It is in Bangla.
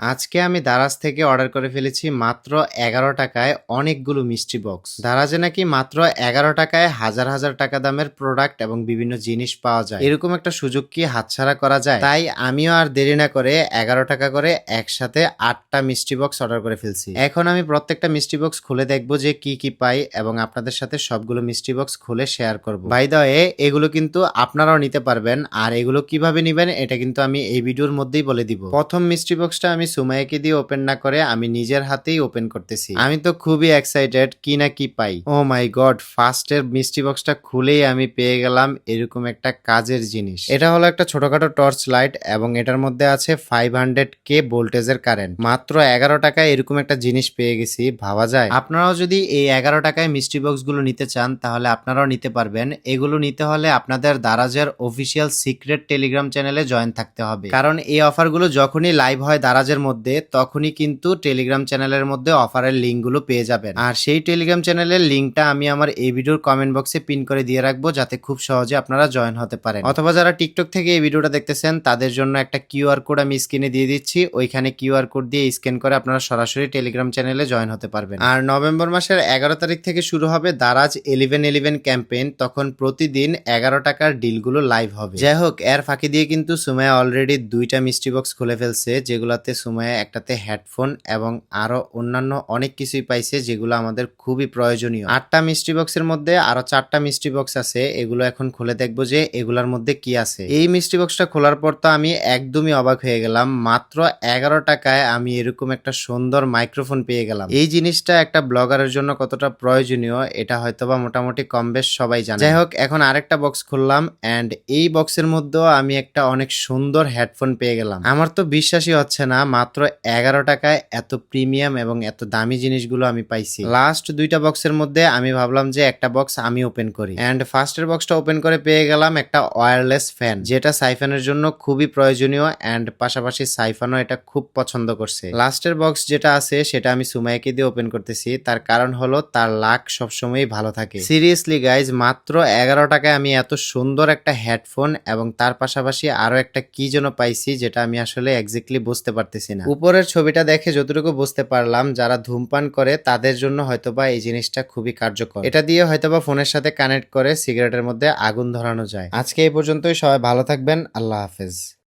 আজকে আমি দারাজ থেকে অর্ডার করে ফেলেছি মাত্র এগারো টাকায় অনেকগুলো মিষ্টি বক্স। দারাজে নাকি মাত্র এগারো টাকায় হাজার হাজার টাকা দামের প্রোডাক্ট এবং বিভিন্ন জিনিস পাওয়া যায়। এরকম একটা সুযোগ কি হাতছাড়া করা যায়? তাই আমিও আর দেরি না করে এগারো টাকা করে একসাথে আটটা মিষ্টি বক্স অর্ডার করে ফেলছি। এখন আমি প্রত্যেকটা মিষ্টি বক্স খুলে দেখব যে কি কি পাই এবং আপনাদের সাথে সবগুলো মিষ্টি বক্স খুলে শেয়ার করব। বাই দা ওয়ে এগুলো কিন্তু আপনারাও নিতে পারবেন আর এগুলো কীভাবে নিবেন এটা কিন্তু আমি এই ভিডিওর মধ্যেই বলে দিব। প্রথম মিষ্টি বক্সটা আমি সুমাইকে দিয়ে ওপেন না করে আমি নিজের হাতেই ওপেন করতেছি। আমি তো খুবই এক্সাইটেড কি না কি পাই। ও মাই গড ফার্স্টের মিষ্টি বক্সটা খুলেই আমি পেয়ে গেলাম এরকম একটা কাজের জিনিস। এটা হলো একটা ছোটখাটো টর্চ লাইট এবং এটার মধ্যে আছে ফাইভ হান্ড্রেড কে ভোল্টেজের কারেন্ট মাত্র এগারো টাকায় এরকম একটা জিনিস পেয়ে গেছি, ভাবা যায়? আপনারাও যদি এই এগারো টাকায় মিষ্টি বক্সগুলো নিতে চান, তাহলে আপনারাও নিতে পারবেন। এগুলো নিতে হলে আপনাদের দারাজের অফিসিয়াল সিক্রেট টেলিগ্রাম চ্যানেলে জয়েন থাকতে হবে। কারণ এই অফারগুলো যখনই লাইভ হয়, দারাজের মধ্যে তখনই কিন্তু টেলিগ্রাম চ্যানেলের মধ্যে অফারের লিঙ্কগুলো পেয়ে যাবেন। আর সেই টেলিগ্রাম চ্যানেলের লিঙ্কটা আমি আমার এই ভিডিওর কমেন্ট বক্সে পিন করে দিয়ে রাখব যাতে খুব সহজে আপনারা জয়েন হতে পারেন। অথবা যারা টিকটক থেকে এই ভিডিওটা দেখতেছেন, তাদের জন্য একটা কিউআর কোড আমি স্ক্রিনে দিয়ে দিচ্ছি। ওইখানে কিউআর কোড দিয়ে স্ক্যান করে আপনারা সরাসরি টেলিগ্রাম চ্যানেলে জয়েন হতে পারবেন। আর নভেম্বর মাসের এগারো তারিখ থেকে শুরু হবে দারাজ ইলেভেন ইলেভেন ক্যাম্পেইন তখন প্রতিদিন এগারো টাকার ডিলগুলো লাইভ হবে। যাই হোক, এর ফাঁকি দিয়ে কিন্তু সুমায়া অলরেডি দুইটা মিষ্টি বক্স খুলে ফেলছে, যেগুলাতে সুমায়া একটাতে হেডফোন এবং আরও অন্যান্য অনেক কিছুই পাইছে যেগুলো আমাদের খুবই প্রয়োজনীয়। আটটা মিষ্টি বক্সের মধ্যে আরও চারটা মিষ্টি বক্স আছে, এগুলো এখন খুলে দেখব যে এগুলোর মধ্যে কি আছে। এই মিষ্টি বক্সটা খোলার পর তো আমি একদমই অবাক হয়ে গেলাম, মাত্র এগারো টাকায় আমি এরকম একটা সুন্দর মাইক্রোফোন পেয়ে গেলাম। এই জিনিসটা একটা ব্লগারের জন্য কতটা প্রয়োজনীয়, এটা হয়তোবা মোটামুটি কম বেশ সবাই জানে। যাই হোক, এখন আরেকটা বক্স খুললাম এন্ড এই বক্সের মধ্যেও আমি একটা অনেক সুন্দর হেডফোন পেয়ে গেলাম। আমার তো বিশ্বাসই হচ্ছে না মাত্র এগারো টাকায় এত প্রিমিয়াম এবং এত দামি জিনিসগুলো আমি পাইছি। লাস্ট দুইটা বক্সের মধ্যে আমি ভাবলাম যে একটা বক্স আমি ওপেন করি। এন্ড ফার্স্টের বক্সটা ওপেন করে পেয়ে গেলাম একটা ওয়্যারলেস ফ্যান যেটা সাইফানের জন্য খুবই প্রয়োজনীয় এন্ড পাশাপাশি সাইফানও এটা খুব পছন্দ করছে। লাস্টের বক্স যেটা আছে, সেটা আমি সুমাইকে দিয়ে ওপেন করতেছি। তার কারণ হলো তার লাক সবসময়ই ভালো থাকে। সিরিয়াসলি গাইজ মাত্র এগারো টাকায় আমি এত সুন্দর একটা হেডফোন এবং তার পাশাপাশি আরও একটা কি যেন পাইছি, যেটা আমি আসলে এক্স্যাক্টলি বুঝতে পারতেছি না। উপরের ছবিটা দেখে যতটুকু বুঝতে পারলাম, যারা ধূমপান করে, তাদের জন্য হয়তোবা এই জিনিসটা খুবই কার্যকর। এটা দিয়ে হয়তোবা ফোনের সাথে কানেক্ট করে সিগারেটের মধ্যে আগুন ধরানো যায়। আজকে এই পর্যন্তই, সবাই ভালো থাকবেন, আল্লাহ হাফেজ।